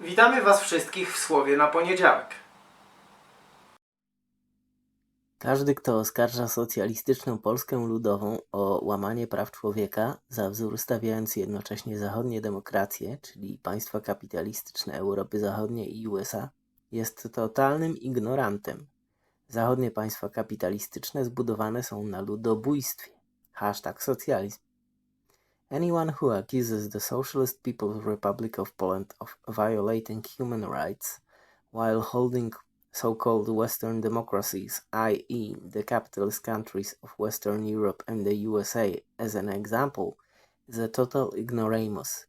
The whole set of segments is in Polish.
Witamy Was wszystkich w Słowie na poniedziałek. Każdy, kto oskarża socjalistyczną Polskę Ludową o łamanie praw człowieka, za wzór stawiając jednocześnie zachodnie demokracje, czyli państwa kapitalistyczne Europy Zachodniej i USA, jest totalnym ignorantem. Zachodnie państwa kapitalistyczne zbudowane są na ludobójstwie. Hashtag socjalizm. Anyone who accuses the Socialist People's Republic of Poland of violating human rights while holding so-called Western democracies, i.e., the capitalist countries of Western Europe and the USA, as an example, is a total ignoramus.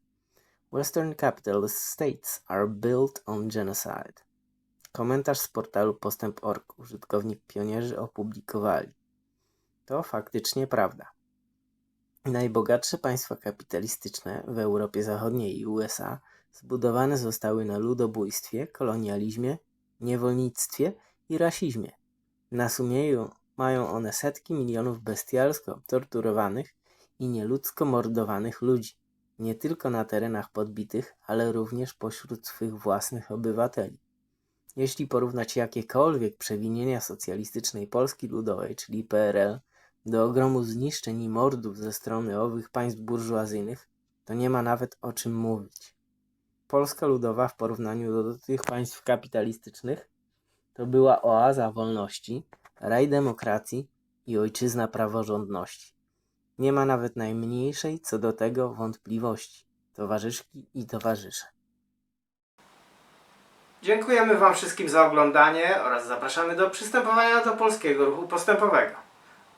Western capitalist states are built on genocide. Komentarz z portalu Postęp.org użytkownik pionierzy opublikowali. To faktycznie prawda. Najbogatsze państwa kapitalistyczne w Europie Zachodniej i USA zbudowane zostały na ludobójstwie, kolonializmie, niewolnictwie i rasizmie. Na sumieniu mają one setki milionów bestialsko torturowanych i nieludzko mordowanych ludzi, nie tylko na terenach podbitych, ale również pośród swych własnych obywateli. Jeśli porównać jakiekolwiek przewinienia socjalistycznej Polski Ludowej, czyli PRL, do ogromu zniszczeń i mordów ze strony owych państw burżuazyjnych, to nie ma nawet o czym mówić. Polska Ludowa w porównaniu do, tych państw kapitalistycznych to była oaza wolności, raj demokracji i ojczyzna praworządności. Nie ma nawet najmniejszej co do tego wątpliwości, towarzyszki i towarzysze. Dziękujemy Wam wszystkim za oglądanie oraz zapraszamy do przystępowania do polskiego ruchu postępowego.